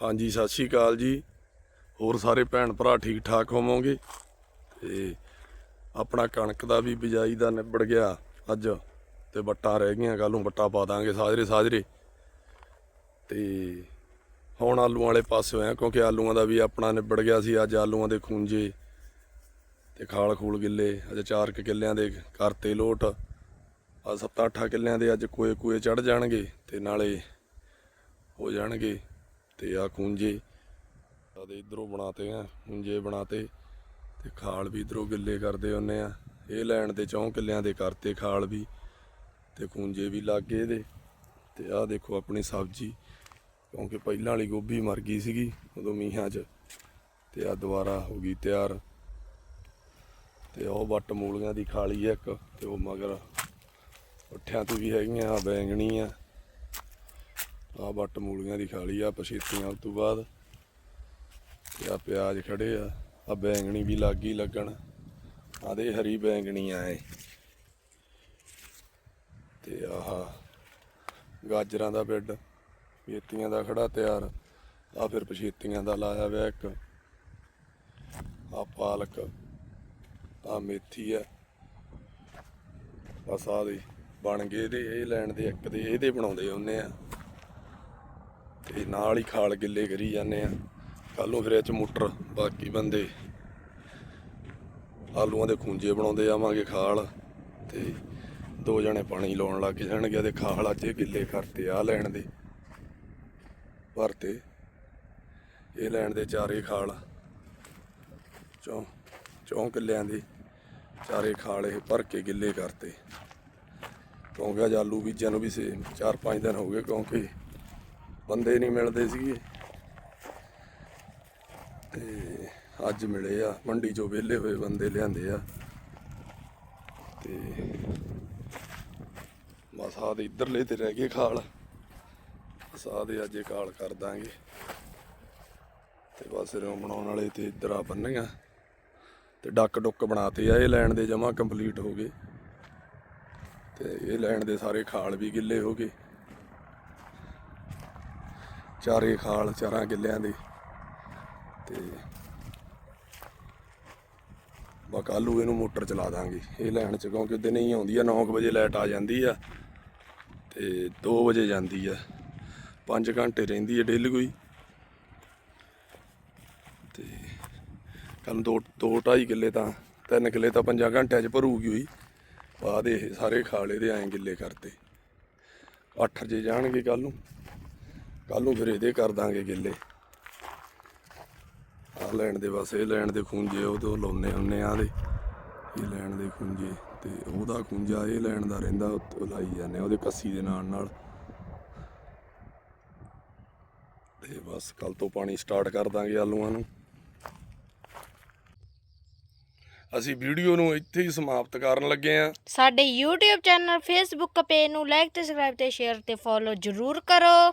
ਹਾਂਜੀ, ਸਤਿ ਸ਼੍ਰੀ ਅਕਾਲ ਜੀ। ਹੋਰ ਸਾਰੇ ਭੈਣ ਭਰਾ ਠੀਕ ਠਾਕ ਹੋਵੋਗੇ? ਤੇ ਆਪਣਾ ਕਣਕ ਦਾ ਵੀ ਬਿਜਾਈ ਦਾ ਨਿਬੜ ਗਿਆ ਅੱਜ ਤੇ ਵੱਟਾਂ ਰਹਿ ਗਈਆਂ ਕੱਲ ਨੂੰ ਵੱਟਾਂ ਪਾ ਦਾਂਗੇ ਸਾਜਰੇ ਸਾਜਰੇ ਤੇ ਹੁਣ ਆਲੂਆਂ ਵਾਲੇ ਪਾਸੇ ਹੋਇਆ ਕਿਉਂਕਿ ਆਲੂਆਂ ਦਾ ਵੀ ਆਪਣਾ ਨਿਬੜ ਗਿਆ ਸੀ, ਅੱਜ ਆਲੂਆਂ ਦੇ ਖੂੰਜੇ ਤੇ ਖਾਲ ਖੂਲ ਗਿੱਲੇ, ਅੱਜ ਚਾਰ ਕੁ ਕਿੱਲਿਆਂ ਦੇ ਕਰਤੇ ਲੋਟ। ਆ ਸੱਤਾਂ ਅੱਠਾਂ ਕਿੱਲਿਆਂ ਦੇ ਅੱਜ ਕੋਏ ਕੋਏ ਚੜ ਜਾਣਗੇ ਤੇ ਨਾਲੇ ਹੋ ਜਾਣਗੇ। ਤੇ ਆ ਖੂੰਜੇ ਆਦੇ ਇਧਰੋਂ ਬਣਾਤੇ ਆ ਖੂੰਜੇ ਬਣਾਤੇ ਤੇ ਖਾਲ ਵੀ ਇਧਰੋਂ ਗਿੱਲੇ ਕਰਦੇ ਹੁੰਨੇ ਆ। ਇਹ ਲੈਣ ਦੇ ਚੌਂ ਕਿੱਲਿਆਂ ਦੇ ਕਰਤੇ ਖਾਲ ਵੀ ਤੇ ਖੂੰਜੇ ਵੀ ਲੱਗ ਗਏ ਇਹਦੇ। ਤੇ ਆਹ ਦੇਖੋ ਆਪਣੀ ਸਬਜ਼ੀ, ਕਿਉਂਕਿ ਪਹਿਲਾਂ ਵਾਲੀ ਗੋਭੀ ਮਰ ਗਈ ਸੀਗੀ ਉਦੋਂ ਮੀਂਹਾਂ 'ਚ। ਤੇ ਆ ਦੁਬਾਰਾ ਹੋ ਗਈ ਤਿਆਰ। ਤੇ ਉਹ ਵੱਟ ਮੂਲੀਆਂ ਦੀ ਖਾਲੀ ਆ ਇੱਕ, ਤੇ ਉਹ ਮਗਰ ਉੱਠਿਆਂ ਤੋਂ ਵੀ ਹੈਗੀਆਂ ਆ ਬੈਂਗਣੀ ਆ ਆ ਵੱਟ ਮੂਲੀਆਂ ਦੀ ਖਾਲੀ ਆ, ਪਛੇਤੀਆਂ ਉਸ ਤੋਂ ਬਾਅਦ। ਤੇ ਆ ਪਿਆਜ਼ ਖੜੇ ਆ ਆ ਬੈਂਗਣੀ ਵੀ ਲੱਗ ਗਈ ਲੱਗਣ ਆਦੇ ਹਰੀ ਬੈਂਗਣੀ ਆ ਇਹ। ਤੇ ਆਹ ਗਾਜਰਾਂ ਦਾ ਬੈੱਡ ਮੇਥੀਆਂ ਦਾ ਖੜਾ ਤਿਆਰ। ਆ ਫਿਰ ਪਛੇਤੀਆਂ ਦਾ ਲਾਇਆ ਹੋਇਆ ਇੱਕ। ਆ ਪਾਲਕ ਆ ਮੇਥੀ ਆ। ਬਸ ਆ ਦੇ ਬਣ ਗਏ ਇਹਦੇ, ਇਹ ਲੈਣ ਦੇ ਇੱਕ ਦੇ, ਇਹਦੇ ਬਣਾਉਂਦੇ ਹੁੰਨੇ ਆ। ਤੇ ਨਾਲ ਹੀ ਖਾਲ ਗਿੱਲੇ ਕਰੀ ਜਾਂਦੇ ਆ। ਕੱਲ ਫਿਰ ਇਹ ਚ ਮੋਟਰ, ਬਾਕੀ ਬੰਦੇ ਆਲੂਆਂ ਦੇ ਖੂੰਜੇ ਬਣਾਉਂਦੇ ਆਵਾਂਗੇ ਖਾਲ ਤੇ ਦੋ ਜਣੇ ਪਾਣੀ ਲਾਉਣ ਲੱਗ ਜਾਣਗੇ ਤੇ ਖਾਲ ਅੱਜ ਇਹ ਗਿੱਲੇ ਕਰਤੇ ਆ ਲੈਣ ਦੇ। ਭਰਤੇ ਇਹ ਲੈਣ ਦੇ ਚਾਰੇ ਖਾਲ। ਚੌਂ ਚੌਂ ਕਿੱਲਿਆਂ ਦੇ ਚਾਰੇ ਖਾਲ ਇਹ ਭਰ ਕੇ ਗਿੱਲੇ ਕਰਤੇ। ਕਿਉਂਕਿ ਅੱਜ ਆਲੂ ਬੀਜਿਆਂ ਨੂੰ ਵੀ ਸੇ 4-5 ਦਿਨ ਹੋ ਗਏ ਕਿਉਂਕਿ ਬੰਦੇ ਨਹੀਂ ਮਿਲਦੇ ਸੀਗੇ। ਤੇ ਅੱਜ ਮਿਲੇ ਆ, ਮੰਡੀ ਚੋਂ ਵਿਹਲੇ ਹੋਏ ਬੰਦੇ ਲਿਆਂਦੇ ਆ। ਤੇ ਬਸ ਆਹ ਦੇ ਇੱਧਰਲੇ ਤੇ ਰਹਿ ਗਏ ਖਾਲ। ਬਸ ਆਹ ਦੇ ਅੱਜ ਇਹ ਖਾਲ ਕਰ ਦਾਂਗੇ। ਤੇ ਬਸ ਰਿਓ ਬਣਾਉਣ ਵਾਲੇ ਤੇ ਇੱਧਰ ਆ ਬੰਨੀਆਂ ਤੇ ਡੱਕ ਡੁੱਕ ਬਣਾਤੇ ਆ, ਇਹ ਲੈਣ ਦੇ ਜਮਾ ਕੰਪਲੀਟ ਹੋ ਗਏ। ਤੇ ਇਹ ਲੈਣ ਦੇ ਸਾਰੇ ਖਾਲ ਵੀ ਗਿੱਲੇ ਹੋ ਗਏ। ਚਾਰੇ ਖਾਲ, ਚਾਰਾਂ ਕਿੱਲਿਆਂ ਦੇ। ਤੇ ਬਕਾਲੂ ਇਹਨੂੰ ਮੋਟਰ ਚਲਾ ਦਾਂਗੇ, ਇਹ ਲੈਣ ਚ, ਕਿਉਂਕਿ ਦਿਨੇ ਹੀ ਆਉਂਦੀ ਆ 9 ਵਜੇ ਲਾਈਟ ਆ ਜਾਂਦੀ ਆ, ਤੇ 2 ਵਜੇ ਜਾਂਦੀ ਆ। 5 ਘੰਟੇ ਰਹਿੰਦੀ ਆ ਡੇਲੀ ਕੋਈ। ਤੇ ਕੱਲ ਦੋ ਦੋ ਢਾਈ ਕਿੱਲੇ ਤਾਂ, ਤਿੰਨ ਕਿੱਲੇ ਤਾਂ 5 ਘੰਟਿਆਂ ਚ ਭਰੂਗੀ ਹੋਈ। ਬਾਅਦ ਇਹ ਸਾਰੇ ਖਾਲੇ ਦੇ ਐਂ ਗਿੱਲੇ ਕਰਤੇ। 8 ਜੇ ਜਾਣਗੇ ਕੱਲ ਨੂੰ। ਕੱਲ ਨੂੰ ਫਿਰ ਇਹਦੇ ਕਰ ਦਾਂਗੇ ਗਿੱਲੇ ਆ ਲੈਣ ਦੇ ਬਸ, ਇਹ ਲੈਣ ਦੇ ਖੂੰਜੇ ਉਹ ਤੋਂ ਲਾਉਨੇ ਹੁੰਨੇ ਆ ਦੇ। ਇਹ ਲੈਣ ਦੇ ਖੂੰਜੇ ਤੇ ਉਹਦਾ ਖੂੰਜਾ ਇਹ ਲੈਣ ਦਾ ਰਹਿੰਦਾ, ਉਹ ਲਾਈ ਜਾਂਦੇ ਉਹਦੇ ਕੱਸੀ ਦੇ ਨਾਲ ਨਾਲ। ਤੇ ਬਸ ਕੱਲ ਤੋਂ ਪਾਣੀ ਸਟਾਰਟ ਕਰ ਦਾਂਗੇ ਆਲੂਆਂ ਨੂੰ। ਅਸੀਂ ਵੀਡੀਓ ਨੂੰ ਇੱਥੇ ਹੀ ਸਮਾਪਤ ਕਰਨ ਲੱਗੇ ਆਂ। ਸਾਡੇ YouTube ਚੈਨਲ, Facebook ਪੇਜ ਨੂੰ ਲਾਈਕ ਤੇ ਸਬਸਕ੍ਰਾਈਬ ਤੇ ਸ਼ੇਅਰ ਤੇ ਫੋਲੋ ਜਰੂਰ ਕਰੋ।